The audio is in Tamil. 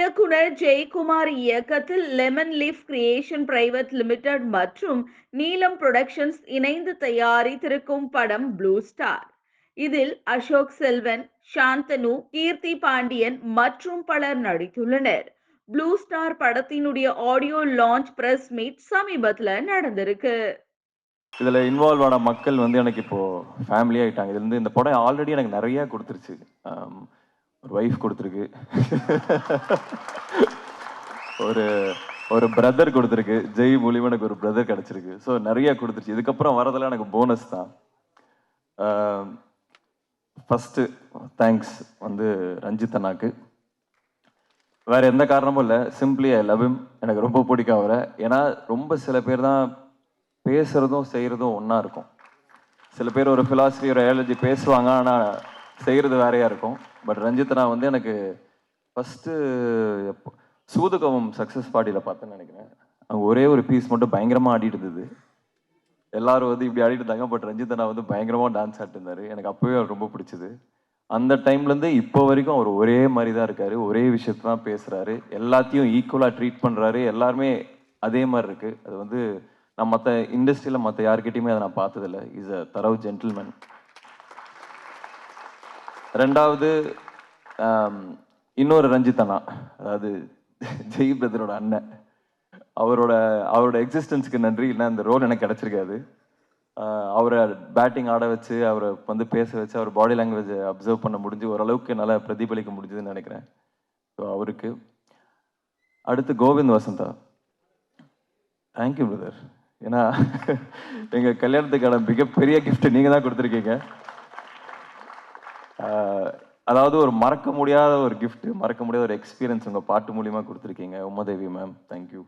இயக்குனர் ஜெயக்குமார் இயக்கத்தில் lemon leaf creation private limited மற்றும் நீலம் புரொடக்ஷன்ஸ் இணைந்து தயாரித்திருக்கும் படம் ப்ளூ ஸ்டார் இதில் அசோக் செல்வன் சாந்தனு கீர்த்தி பாண்டியன் மற்றும் பலர் நடித்துள்ளனர். ப்ளூ ஸ்டார் படத்தினுடைய ஆடியோ லான்ச் பிரஸ் மீட் சமீபத்தில் நடந்திருக்கு. இதில் இன்வால்வ் ஆன மக்கள் வந்து எனக்கு இப்போது ஃபேமிலி ஆகிட்டாங்க இதுல இருந்து இந்த படம் ஆல்ரெடி எனக்கு நிறையா கொடுத்துருச்சு. ஒரு ஒய்ஃப் கொடுத்துருக்கு. ஒரு ஒரு பிரதர் கொடுத்துருக்கு. ஜெய் மூலியமா எனக்கு ஒரு பிரதர் கிடச்சிருக்கு. ஸோ நிறைய கொடுத்துருச்சு. இதுக்கப்புறம் வரதெல்லாம் எனக்கு போனஸ் தான். ஃபஸ்ட்டு தேங்க்ஸ் வந்து ரஞ்சித் அண்ணாக்கு. வேற எந்த காரணமும் இல்லை. சிம்பிளி ஐ லவ் இம் எனக்கு ரொம்ப பிடிக்கும் அவரை. ஏன்னா ரொம்ப சில பேர் தான் பேசுகிறதும் செய்கிறதும் ஒன்றா இருக்கும். சில பேர் ஒரு ஃபிலாசபி ஒரு ஐயாலஜி பேசுவாங்க ஆனால் செய்கிறது வேறையாக இருக்கும். பட் ரஞ்சித்னா வந்து எனக்கு ஃபஸ்ட்டு எப்போ சூதுகவம் சக்ஸஸ் பார்ட்டியில் பார்த்தேன்னு நினைக்கிறேன். அங்கே ஒரே ஒரு பீஸ் மட்டும் பயங்கரமாக ஆடிட்டு இருந்தது. எல்லாரும் வந்து இப்படி ஆடிட்டு இருந்தாங்க பட் ரஞ்சித் அண்ணா வந்து பயங்கரமாக டான்ஸ் ஆடிட்டு எனக்கு அப்போவே அவர் ரொம்ப பிடிச்சது. அந்த டைம்லேருந்து இப்போ வரைக்கும் அவர் ஒரே மாதிரி தான் இருக்கார். ஒரே விஷயத்தை தான் பேசுகிறாரு எல்லாத்தையும் ஈக்குவலாக ட்ரீட் பண்ணுறாரு எல்லாருமே அதே மாதிரி இருக்குது அது வந்து நான் மற்ற இண்டஸ்ட்ரியில் மற்ற யார்கிட்டயுமே அதை நான் பார்த்ததில்ல. இஸ் அ தரவ் ஜென்டில்மேன் ரெண்டாவது இன்னொரு ரஞ்சித்தனா அதாவது ஜெய் பிரதரோட அண்ணன். அவரோட அவரோட எக்ஸிஸ்டன்ஸுக்கு நன்றி இல்லை அந்த ரோல் எனக்கு கிடச்சிருக்காது. அவரை பேட்டிங் ஆட வச்சு அவரை வந்து பேச வச்சு அவர் பாடி லாங்குவேஜை அப்சர்வ் பண்ண முடிஞ்சு ஓரளவுக்கு நல்லா பிரதிபலிக்க முடிஞ்சதுன்னு நினைக்கிறேன். ஸோ அவருக்கு. அடுத்து கோவிந்த் வசந்தா. தேங்க்யூ பிரதர் ஏன்னா எங்கள் கல்யாணத்துக்கான மிகப்பெரிய கிஃப்ட்டு நீங்கள் தான் கொடுத்துருக்கீங்க. அதாவது ஒரு மறக்க முடியாத ஒரு கிஃப்ட் மறக்க முடியாத ஒரு எக்ஸ்பீரியன்ஸ் உங்கள் பாட்டு மூலியமாக கொடுத்துருக்கீங்க. Umadevi ma'am thank you